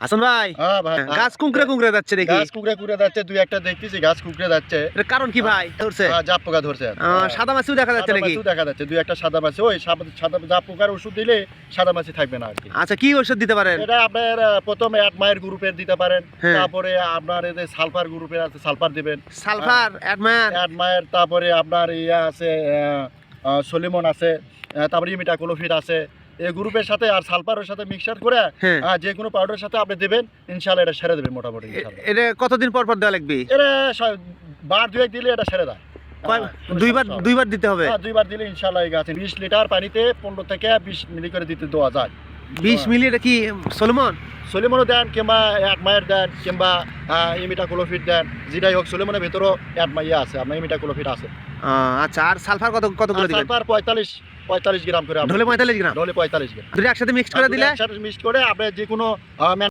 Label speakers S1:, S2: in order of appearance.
S1: হাসান ভাই
S2: হ্যাঁ
S1: গাছ কুঁকড়ে কুঁকড়ে যাচ্ছে দেখি।
S2: গাছ কুকড়ে কুকড়ে যাচ্ছে দুই একটা দেখতেছি গাছ কুকড়ে যাচ্ছে।
S1: এর কারণ কি ভাই? ধরছে?
S2: হ্যাঁ, জাপ পোকা ধরছে।
S1: সাদা মাছিও দেখা যাচ্ছে নাকি?
S2: দেখা যাচ্ছে দুই একটা সাদা মাছি। ওই সাদা- জাপ পোকার ওষুধ দিলে সাদা মাছি থাকবে না আর কি।
S1: আচ্ছা কি ওষুধ দিতে পারেন?
S2: এটা আপনার প্রথম অ্যাডমায়ার গ্রুপের দিতে পারেন
S1: হ্যাঁ।
S2: তারপরে আপনার এই যে সালফার গ্রুপের আছে সালফার দিবেন।
S1: সালফার অ্যাডমায়ার
S2: অ্যাডমায়ার তারপরে আপনার ইয়া আছে সলিমন আছে তারপরে ইমিটাকুলোফিট আছে গ্রুপের সাথে আর সালফারের সাথে মিক্সচার করে
S1: হ্যাঁ।
S2: যে কোনো পাউডারের সাথে আপনি দেবেন ইনশাল্লাহ এটা সেরে দেবেন মোটামুটি
S1: এটা কতদিন পর পর দেওয়া লাগবে?
S2: এটা বার দুয়েক দিলে এটা সেরে দেয়।
S1: দুইবার। দুইবার দিতে হবে?
S2: হ্যাঁ, দুইবার দিলে ইনশাল্লাহ এই গাছে বিশ লিটার পানিতে পনেরো থেকে বিশ মিলি করে দিতে দেওয়া যায়।
S1: বিশ মিলি এটা কি সলমন?
S2: সলিমনও দেন কিংবা অ্যাডমায়ার দেন কিংবা ইমিটা ইমিটাকুলোফিট দেন। যেটাই হোক সলিমনের ভেতরেও অ্যাডমাইয়া আছে আপনার ইমিটা ক্লোফিট
S1: আছে। আচ্ছা আর সালফার কত কত করে দিবেন?
S2: সালফার পঁয়তাল্লিশ পঁয়তাল্লিশ গ্রাম করে আপনি
S1: ঢলে পঁয়তাল্লিশ গ্রাম?
S2: ঢলে পঁয়তাল্লিশ গ্রাম।
S1: দুটো একসাথে মিক্স করে দিলে?
S2: মিক্স করে আপনি যে কোনো